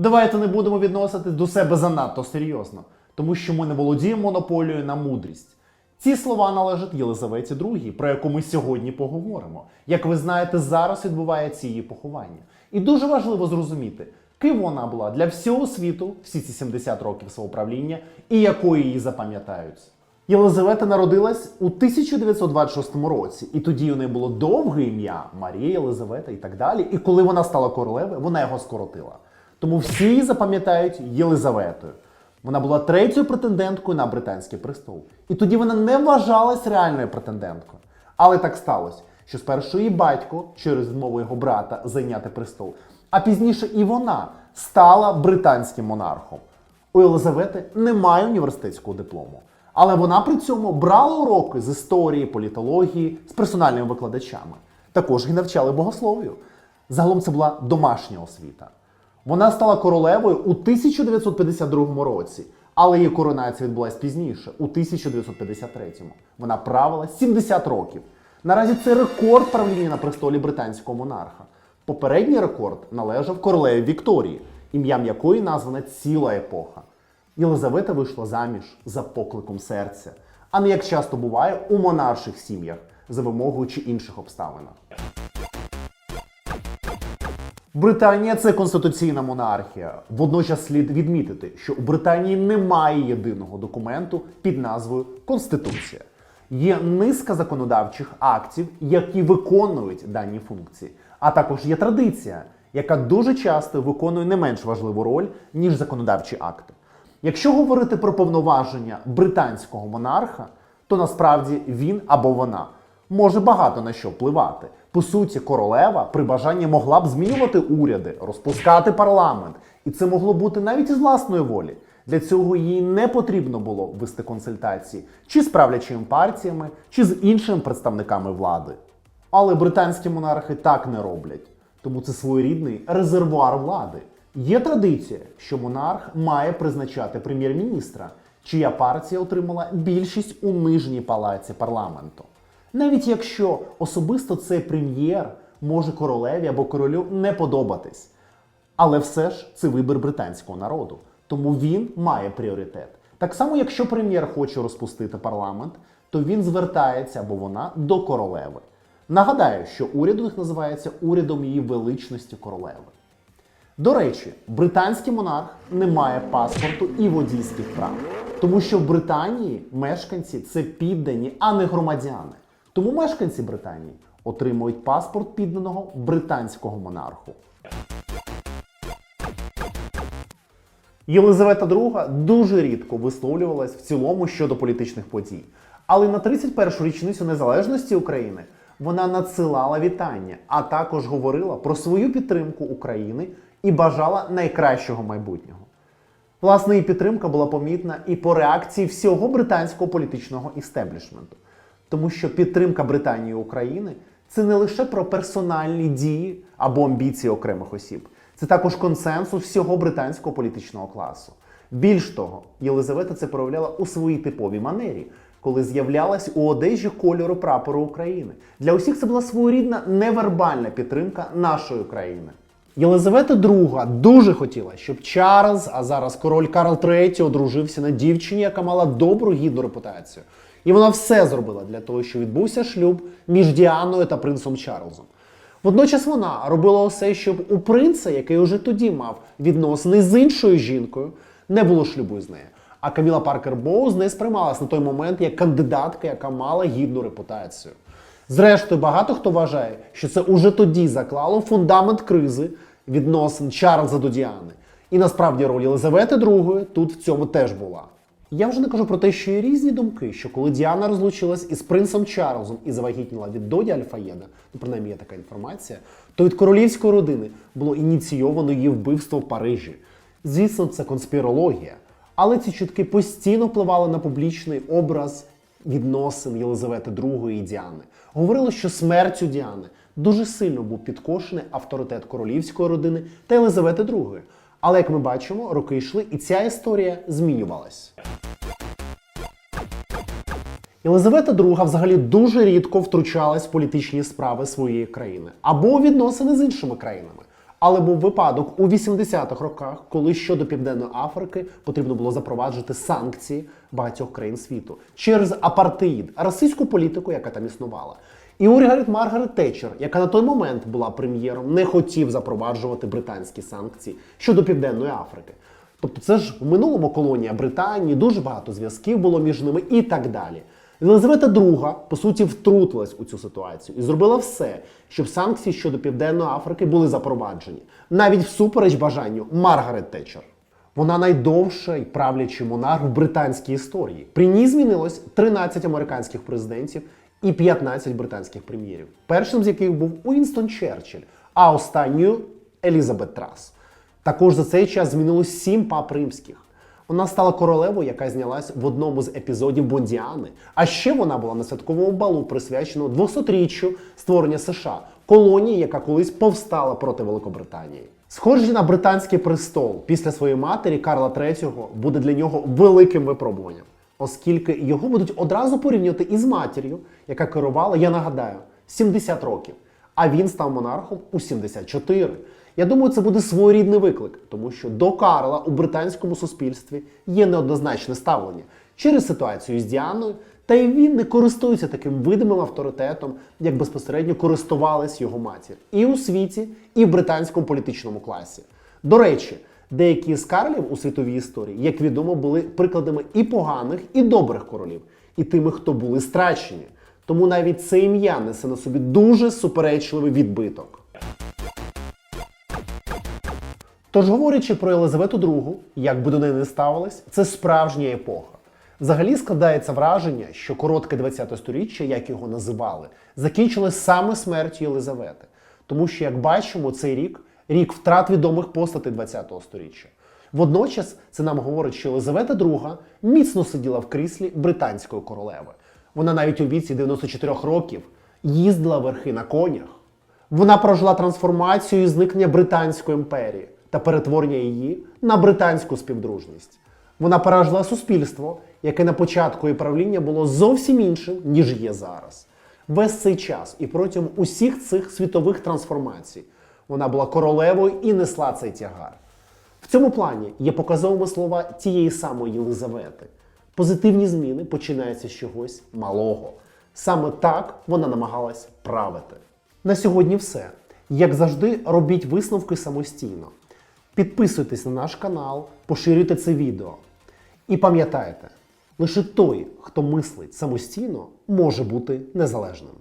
Давайте не будемо відносити до себе занадто серйозно, тому що ми не володіємо монополією на мудрість. Ці слова належать Єлизаветі II, про яку ми сьогодні поговоримо. Як ви знаєте, зараз відбувається її поховання. І дуже важливо зрозуміти, ким вона була для всього світу всі ці 70 років свого правління і якою її запам'ятають. Єлизавета народилась у 1926 році, і тоді у неї було довге ім'я Марія Єлизавета і так далі. І коли вона стала королевою, вона його скоротила. Тому всі її запам'ятають Єлизаветою. Вона була третьою претенденткою на британський престол. І тоді вона не вважалась реальною претенденткою. Але так сталося, що спершу її батько через відмову його брата зайняти престол, а пізніше і вона стала британським монархом. У Єлизавети немає університетського диплому. Але вона при цьому брала уроки з історії, політології з персональними викладачами. Також її навчали богослов'ю. Загалом це була домашня освіта. Вона стала королевою у 1952 році, але її коронація відбулась пізніше, у 1953. Вона правила 70 років. Наразі це рекорд правління на престолі британського монарха. Попередній рекорд належав королеві Вікторії, ім'ям якої названа ціла епоха. Єлизавета вийшла заміж за покликом серця, а не як часто буває у монарших сім'ях за вимогою чи інших обставинах. Британія це конституційна монархія. Водночас слід відмітити, що у Британії немає єдиного документу під назвою Конституція. Є низка законодавчих актів, які виконують дані функції, а також є традиція, яка дуже часто виконує не менш важливу роль, ніж законодавчі акти. Якщо говорити про повноваження британського монарха, то насправді він або вона може багато на що впливати. По суті, королева при бажанні могла б змінювати уряди, розпускати парламент, і це могло бути навіть із власної волі. Для цього їй не потрібно було вести консультації чи з правлячими партіями, чи з іншими представниками влади. Але британські монархи так не роблять, тому це своєрідний резервуар влади. Є традиція, що монарх має призначати прем'єр-міністра, чия партія отримала більшість у нижній палаці парламенту. Навіть якщо особисто цей прем'єр може королеві або королю не подобатись. Але все ж це вибір британського народу, тому він має пріоритет. Так само, якщо прем'єр хоче розпустити парламент, то він звертається або вона до королеви. Нагадаю, що уряд у них називається урядом її величності королеви. До речі, британський монарх не має паспорту і водійських прав, тому що в Британії мешканці це піддані, а не громадяни. Тому мешканці Британії отримують паспорт підданого британського монарху. Єлизавета II дуже рідко висловлювалась в цілому щодо політичних подій. Але на 31-шу річницю незалежності України вона надсилала вітання, а також говорила про свою підтримку України і бажала найкращого майбутнього. Власне, її підтримка була помітна і по реакції всього британського політичного істеблішменту. Тому що підтримка Британії України це не лише про персональні дії або амбіції окремих осіб, це також консенсус всього британського політичного класу. Більш того, Єлизавета це проявляла у своїй типовій манері, коли з'являлась у одежі кольору прапору України. Для усіх це була своєрідна невербальна підтримка нашої країни. Єлизавета II дуже хотіла, щоб Чарльз, а зараз король Карл III, одружився на дівчині, яка мала добру гідну репутацію. І вона все зробила для того, щоб відбувся шлюб між Діаною та принцем Чарльзом. Водночас вона робила усе, щоб у принца, який уже тоді мав відносини з іншою жінкою, не було шлюбу з нею. А Каміла Паркер Боуз не сприймалась на той момент як кандидатка, яка мала гідну репутацію. Зрештою, багато хто вважає, що це уже тоді заклало фундамент кризи відносин Чарльза до Діани. І насправді роль Єлизавети II тут в цьому теж була. Я вже не кажу про те, що є різні думки, що коли Діана розлучилась із принцем Чарльзом і завагітніла від доді Альфаєда, ну принаймні є така інформація, то від королівської родини було ініційовано її вбивство в Парижі. Звісно, це конспірологія. Але ці чутки постійно впливали на публічний образ відносин Єлизавети II і Діани. Говорили, що смертю Діани дуже сильно був підкошений авторитет королівської родини та Єлизавети II. Але як ми бачимо, роки йшли, і ця історія змінювалась. Єлизавета II взагалі дуже рідко втручалась в політичні справи своєї країни або у відносини з іншими країнами. Але був випадок у 80-х роках, коли щодо Південної Африки потрібно було запроваджувати санкції багатьох країн світу через апартеїд, російську політику, яка там існувала. І уряд Маргарет Тетчер, яка на той момент була прем'єром, не хотів запроваджувати британські санкції щодо Південної Африки. Тобто, це ж в минулому колонія Британії, дуже багато зв'язків було між ними і так далі. Єлизавета II, по суті, втрутилась у цю ситуацію і зробила все, щоб санкції щодо Південної Африки були запроваджені, навіть всупереч бажанню Маргарет Тетчер. Вона найдовший правлячий монарх в британській історії. При ній змінилось 13 американських президентів і 15 британських прем'єрів, першим з яких був Уінстон Черчилль, а останньою Елізабет Трас. Також за цей час змінилось сім пап римських. Вона стала королевою, яка знялась в одному з епізодів Бондіани. А ще вона була на святковому балу, присвяченому 200-річчю створення США, колонії, яка колись повстала проти Великобританії. Сходження на британський престол після своєї матері Карла III буде для нього великим випробуванням, оскільки його будуть одразу порівнювати із матір'ю, яка керувала, я нагадаю, 70 років. А він став монархом у 74. Я думаю, це буде своєрідний виклик, тому що до Карла у британському суспільстві є неоднозначне ставлення через ситуацію з Діаною, та й він не користується таким видимим авторитетом, як безпосередньо користувалась його матір і у світі, і в британському політичному класі. До речі, деякі з Карлів у світовій історії, як відомо, були прикладами і поганих, і добрих королів, і тими, хто були страчені. Тому навіть це ім'я несе на собі дуже суперечливий відбиток. Тож, говорячи про Єлизавету II, як би до неї не ставилось, це справжня епоха. Взагалі складається враження, що коротке 20 сторіччя, як його називали, закінчилось саме смертю Єлизавети. Тому що, як бачимо, цей рік рік втрат відомих постатей 20 сторіччя. Водночас це нам говорить, що Єлизавета II міцно сиділа в кріслі британської королеви. Вона навіть у віці 94 років їздила верхи на конях. Вона прожила трансформацію і зникнення Британської імперії та перетворення її на британську співдружність. Вона пережила суспільство, яке на початку її правління було зовсім іншим, ніж є зараз. Весь цей час і протягом усіх цих світових трансформацій вона була королевою і несла цей тягар. В цьому плані є показовими слова тієї самої Єлизавети. Позитивні зміни починаються з чогось малого. Саме так вона намагалась правити. На сьогодні все. Як завжди, робіть висновки самостійно. Підписуйтесь на наш канал, поширюйте це відео. І пам'ятайте, лише той, хто мислить самостійно, може бути незалежним.